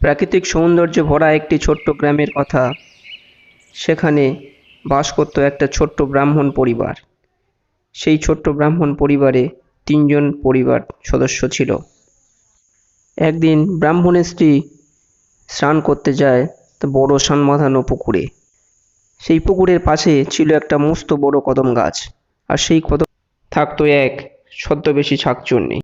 প্রাকৃতিক সৌন্দর্যে ভরা একটি ছোট্ট গ্রামের কথা। সেখানে বাস করত একটা ছোট্ট ব্রাহ্মণ পরিবার। সেই ছোট্ট ব্রাহ্মণ পরিবারে তিনজন পরিবার সদস্য ছিল। একদিন ব্রাহ্মণের স্ত্রী স্নান করতে যায় বড় সান বাঁধানো পুকুরে। সেই পুকুরের পাশে ছিল একটা মস্ত বড় কদম গাছ। আর সেই কদম থাকতো এক ছদ্মবেশী শাকচুন্নি।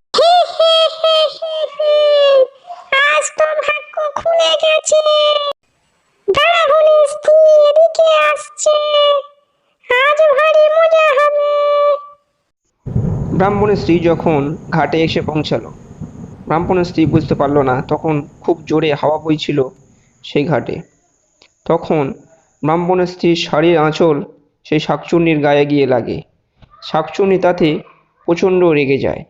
ব্রাহ্মণের স্ত্রী যখন ঘাটে এসে পৌঁছালো ব্রাহ্মণের স্ত্রী বুঝতে পারল না তখন খুব জোরে হাওয়া বইছিল সেই ঘাটে। তখন ব্রাহ্মণের স্ত্রীর শাড়ির আঁচল সেই শাকচুন্নির গায়ে গিয়ে লাগে। শাকচুন্নি তাতে প্রচণ্ড রেগে যায়।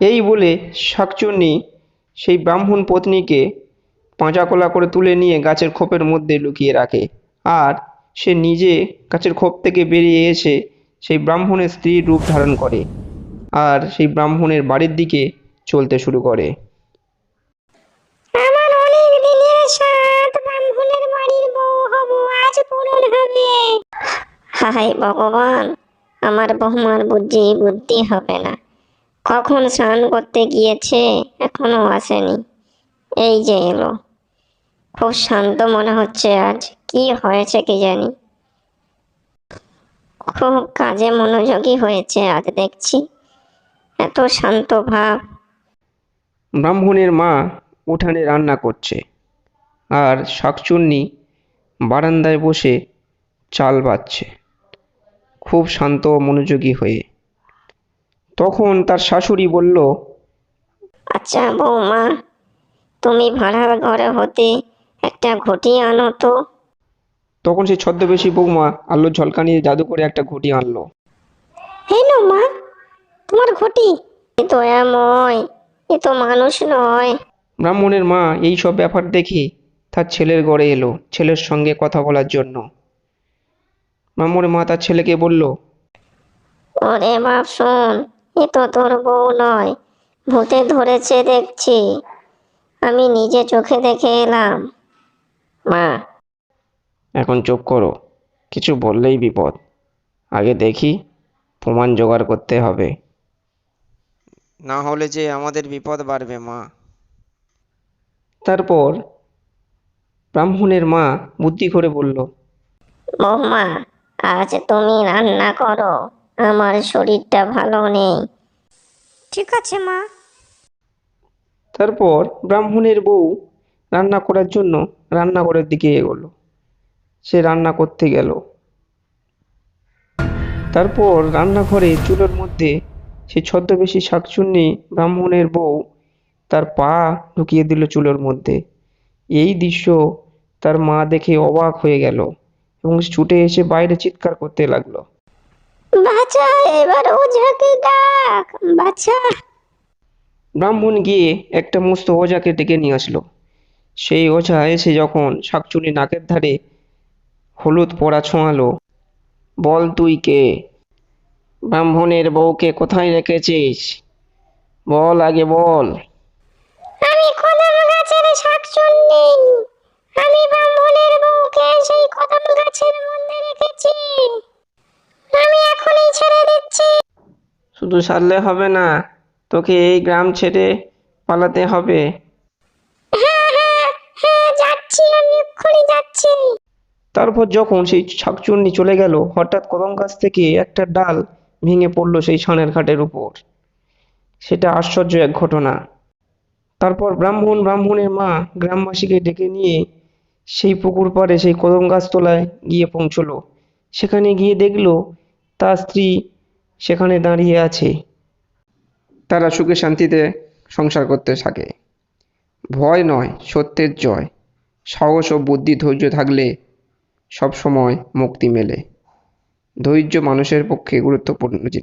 এই বলে শাকচুন্নি সেই ব্রাহ্মণ পত্নীকে পাঁচাকোলা করে তুলে নিয়ে গাছের খোপের মধ্যে লুকিয়ে রাখে। আর সে নিজে গাছের খোপ থেকে বেরিয়ে এসে সেই ব্রাহ্মণের স্ত্রীর রূপ ধারণ করে আর সেই ব্রাহ্মণের বাড়ির দিকে চলতে শুরু করে। আমার ভগবান, আমার বৌমার বুদ্ধি বুদ্ধি হবে না। কখন স্নান করতে গিয়েছে, এখনও আসেনি। এই যে এলো। খুব শান্ত মনে হচ্ছে আজ। কি হয়েছে কি জানি? খুব কাজে মনোযোগী হয়েছে আজ দেখছি। এত শান্ত ভাব। ব্রাহ্মণের মা উঠানে রান্না করছে। আর শাকচুন্নি বারান্দায় বসে চাল বাচ্ছে খুব শান্ত ও মনোযোগী হয়ে। তখন তার শাশুড়ি বলল আচ্ছা বৌমা তুমি ভাড়ার ঘরে হতে একটা ঘটি আনো তো। তখন সেই ছদ্মবেশী বৌমা আলোর ঝলকা নিয়ে জাদু করে একটা ঘটি আনলো। হেলো মা তোমার ঘটি। এ তো এময় এ তো মানুষ নয়। ব্রাহ্মণের মা এই সব ব্যাপার দেখে তার ছেলের ঘরে এলো ছেলের সঙ্গে কথা বলার জন্য। ব্রাহ্মণের মা তার ছেলেকে বলল ওরে বাপ শোন এ তো তোর বউ নয় ভূতে ধরেছে দেখছি। আমি নিজে চোখে দেখে এলাম। মা। এখন চুপ করো কিছু বললেই বিপদ। আগে দেখি প্রমাণ জোগাড় করতে হবে। না হলে যে আমাদের বিপদ বাড়বে মা। তারপর ব্রাহ্মণের মা বুদ্ধি করে বলল বৌমা আজ তুমি রান্না করো আমার শরীরটা ভালো নেই। ঠিক আছে মা। তারপর ব্রাহ্মণের বউ রান্না করার জন্য রান্নাঘরের দিকে এগোলো। সে রান্না করতে গেল। তারপর রান্নাঘরে চুলোর মধ্যে সে ছদ্মবেশী শাকচুন্নি ব্রাহ্মণের বউ তার পা ঢুকিয়ে দিল চুলোর মধ্যে। এই দৃশ্য তার মা দেখে অবাক হয়ে গেল এবং ছুটে এসে বাইরে চিৎকার করতে লাগল। বাচ্চা এবার ওঝাকে ডাক বাচ্চা ব্রাহ্মণ গিয়ে একটা মস্ত ওঝাকে ডেকে নিয়ে আসলো। সেই ওঝা এসে যখন শাকচুনি নাকের ধারে হলুদ পড়া ছোঁয়ালো বল তুই কে? ব্রাহ্মণের বউকে কোথায় রেখেছিস? বল আগে বল। আমি কদম গাছের শাকচুন্নি আমি ব্রাহ্মণের বউকে সেই কদম গাছের মধ্যে রেখেছি। আমি এখনই ছেড়ে দিচ্ছি। শুধু সারলে হবে না তোকে এই গ্রাম ছেড়ে পালাতে হবে হ্যাঁ হ্যাঁ হ্যাঁ যাচ্ছি আমি এক্ষুনি যাচ্ছি। তারপর যখন সেই শাকচুন্নি চলে গেল, হঠাৎ কদম গাছ থেকে একটা ডাল ভেঙে পড়ল সেই ছানের ঘাটের উপর। সেটা আশ্চর্য এক ঘটনা। তারপর ব্রাহ্মণ ব্রাহ্মণের মা গ্রামবাসীকে ডেকে নিয়ে সেই পুকুর পাড়ে সেই কদম গাছ তলায় গিয়ে পৌঁছলো। সেখানে গিয়ে দেখল, তার স্ত্রী সেখানে দাঁড়িয়ে আছে। তারা সুখে শান্তিতে সংসার করতে থাকে। ভয় নয়, সত্যের জয়। সাহস ও বুদ্ধি ধৈর্য থাকলে সব সময় মুক্তি মেলে। ধৈর্য মানুষের পক্ষে গুরুত্বপূর্ণ জিনিস।